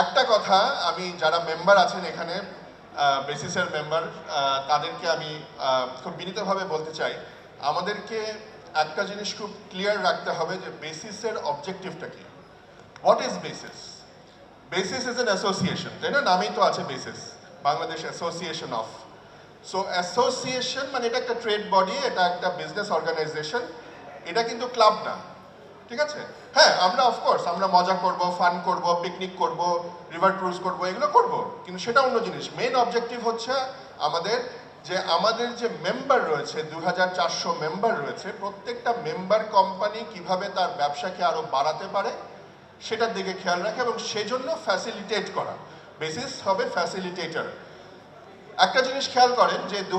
একটা কথা, আমি যারা মেম্বার আছেন এখানে বেসিসের মেম্বার তাদেরকে আমি খুব বিনীতভাবে বলতে চাই, আমাদেরকে একটা জিনিস খুব ক্লিয়ার রাখতে হবে যে বেসিসের অবজেক্টিভটা কি। What is BASIS BASIS is an association তাই না? নামেই তো আছে BASIS Bangladesh association of so association মানে এটা একটা ট্রেড বডি এটা একটা বিজনেস অর্গানাইজেশন এটা কিন্তু ক্লাব না। ঠিক আছে? হ্যাঁ আমরা অফকোর্স আমরা মজা করব ফান করব পিকনিক করব রিভার ক্রুজ করব, এগুলো করব। কিন্তু সেটা অন্য জিনিস। মেন অবজেক্টিভ হচ্ছে আমাদের যে আমাদের যে মেম্বার রয়েছে দু হাজার চারশো মেম্বার রয়েছে, প্রত্যেকটা মেম্বার কোম্পানি কীভাবে তার ব্যবসাকে আরও বাড়াতে পারে, সেটার দিকে খেয়াল রাখে এবং সেজন্য ফ্যাসিলিটেট করা। বেসিস হবে ফ্যাসিলিটেটর একটা জিনিস খেয়াল করেন যে দু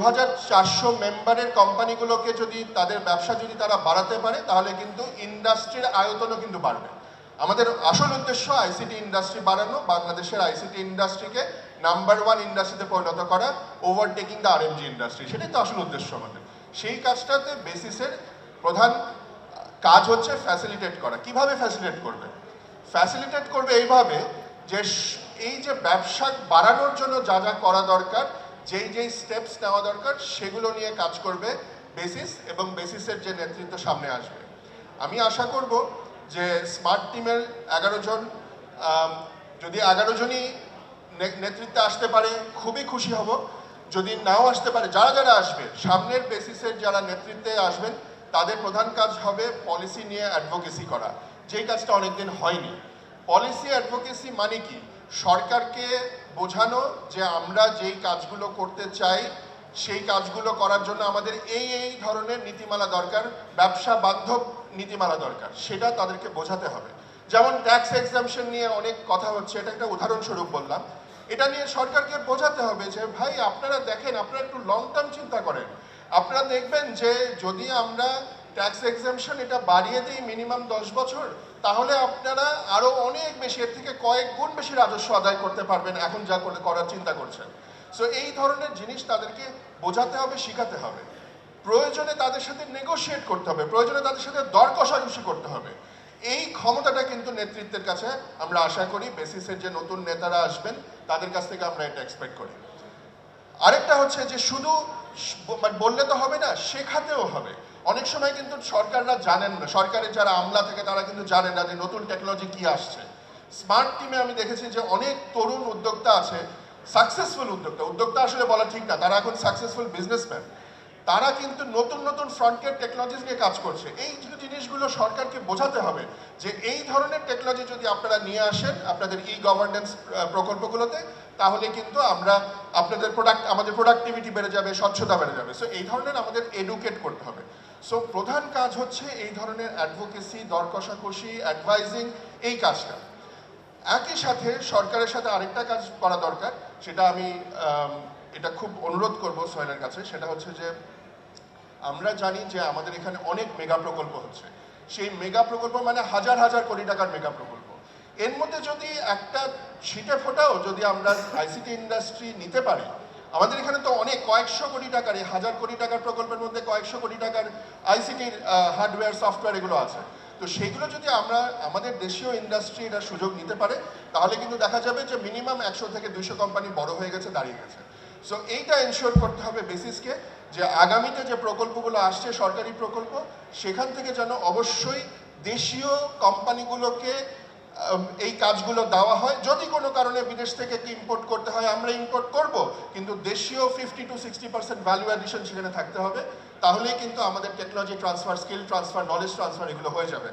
মেম্বারের কোম্পানিগুলোকে যদি তাদের ব্যবসা যদি তারা বাড়াতে পারে, তাহলে কিন্তু ইন্ডাস্ট্রির আয়তনও কিন্তু বাড়বে। আমাদের আসল উদ্দেশ্য আইসিটি ইন্ডাস্ট্রি বাড়ানো, বাংলাদেশের আইসিটি ইন্ডাস্ট্রিকে নাম্বার ওয়ান ইন্ডাস্ট্রিতে পরিণত করা, ওভারটেকিং দ্য আরএমজি ইন্ডাস্ট্রি, সেটাই তো আসল উদ্দেশ্য আমাদের। সেই কাজটাতে বেসিসের প্রধান কাজ হচ্ছে ফ্যাসিলিটেট করা। কীভাবে ফ্যাসিলিটেট করবে? ফ্যাসিলিটেট করবে এইভাবে যে এই যে ব্যবসা বাড়ানোর জন্য যা যা করা দরকার যেই যেই স্টেপস নেওয়া দরকার, সেগুলো নিয়ে কাজ করবে বেসিস এবং বেসিসের যে নেতৃত্ব সামনে আসবে। আমি আশা করব যে স্মার্ট টিমের এগারো জন যদি এগারো জনই নেতৃত্বে আসতে পারে, খুবই খুশি হব। যদি নাও আসতে পারে, যারা যারা আসবে, সামনের বেসিসের যারা নেতৃত্বে আসবেন, তাদের প্রধান কাজ হবে পলিসি নিয়ে অ্যাডভোকেসি করা। যেই কাজটা অনেকদিন হয়নি। পলিসি অ্যাডভোকেসি মানে কি? সরকারকে বোঝানো যে আমরা যেই কাজগুলো করতে চাই, সেই কাজগুলো করার জন্য আমাদের এই এই ধরনের নীতিমালা দরকার, ব্যবসা বান্ধব নীতিমালা দরকার, সেটা তাদেরকে বোঝাতে হবে। যেমন ট্যাক্স এক্সামশন নিয়ে অনেক কথা হচ্ছে, এটা একটা উদাহরণস্বরূপ বললাম। এটা নিয়ে সরকারকে বোঝাতে হবে যে, ভাই, আপনারা দেখেন, আপনারা একটু লং টার্ম চিন্তা করেন। আপনারা দেখবেন যে, যদি আমরা ট্যাক্স এক্সামশন এটা বাড়িয়ে দিই মিনিমাম দশ বছর তাহলে আপনারা আরও অনেক বেশি, এর থেকে কয়েক গুণ বেশি রাজস্ব আদায় করতে পারবেন এখন যা করে, করার চিন্তা করছেন। সো এই ধরনের জিনিস তাদেরকে বোঝাতে হবে, শিখাতে হবে। প্রয়োজনে তাদের সাথে নেগোশিয়েট করতে হবে, প্রয়োজনে তাদের সাথে দর কষাকষি করতে হবে। এই ক্ষমতাটা কিন্তু নেতৃত্বের কাছে আমরা আশা করি বেসিসের যে নতুন নেতারা আসবেন, তাদের কাছ থেকে আমরা এটা এক্সপেক্ট করি। আরেকটা হচ্ছে যে শুধু বললে তো হবে না, শেখাতেও হবে। অনেক সময় কিন্তু সরকাররা জানেন না, সরকারের যারা আমলা থাকে তারা কিন্তু জানেন না যে নতুন টেকনোলজি কি আসছে। স্মার্ট টিমে আমি দেখেছি যে অনেক তরুণ উদ্যোক্তা আছে সাকসেসফুল উদ্যোক্তা। উদ্যোক্তা আসলে বলা ঠিক না, তারা এখন সাকসেসফুল বিজনেসম্যান তারা কিন্তু নতুন নতুন ফ্রন্টের টেকনোলজিস নিয়ে কাজ করছে। এই জিনিসগুলো সরকারকে বোঝাতে হবে যে এই ধরনের টেকনোলজি যদি আপনারা নিয়ে আসেন আপনাদের ই গভর্নেন্স প্রকল্পগুলোতে তাহলে কিন্তু আমরা আপনাদের প্রোডাক্ট আমাদের প্রোডাক্টিভিটি বেড়ে যাবে স্বচ্ছতা বেড়ে যাবে। সো এই ধরনের আমাদের এডুকেট করতে হবে। সো প্রধান কাজ হচ্ছে এই ধরনের অ্যাডভোকেসি দর কষাকষি অ্যাডভাইজিং এই কাজটা। একই সাথে সরকারের সাথে আরেকটা কাজ করা দরকার সেটা আম, এটা খুব অনুরোধ করব সোহেলের কাছে, সেটা হচ্ছে যে আমরা জানি যে আমাদের এখানে অনেক মেগা প্রকল্প হচ্ছে। সেই মেগা প্রকল্প মানে হাজার হাজার কোটি টাকার মেগা প্রকল্প। এর মধ্যে যদি একটা ছিটে ফোটাও যদি আমরা আইসিটি ইন্ডাস্ট্রি নিতে পারি, আমাদের এখানে তো অনেক কয়েকশো কোটি টাকার, এই হাজার কোটি টাকার প্রকল্পের মধ্যে কয়েকশো কোটি টাকার আইসিটির হার্ডওয়্যার, সফটওয়্যার এগুলো আছে। তো সেইগুলো যদি আমরা, আমাদের দেশীয় ইন্ডাস্ট্রি এটা সুযোগ নিতে পারে, তাহলে কিন্তু দেখা যাবে যে মিনিমাম একশো থেকে দুইশো কোম্পানি বড় হয়ে গেছে, দাঁড়িয়ে গেছে। সো এইটা এনশিওর করতে হবে বেসিসকে যে আগামীতে যে প্রকল্পগুলো আসছে, সরকারি প্রকল্প, সেখান থেকে যেন অবশ্যই দেশীয় কোম্পানিগুলোকে এই কাজগুলো দেওয়া হয়। যদি কোনো কারণে বিদেশ থেকে ইম্পোর্ট করতে হয়, আমরা ইম্পোর্ট করব, কিন্তু দেশীয় fifty to sixty percent value addition সেখানে থাকতে হবে, তাহলেই কিন্তু আমাদের technology transfer skill transfer knowledge transfer এগুলো হয়ে যাবে।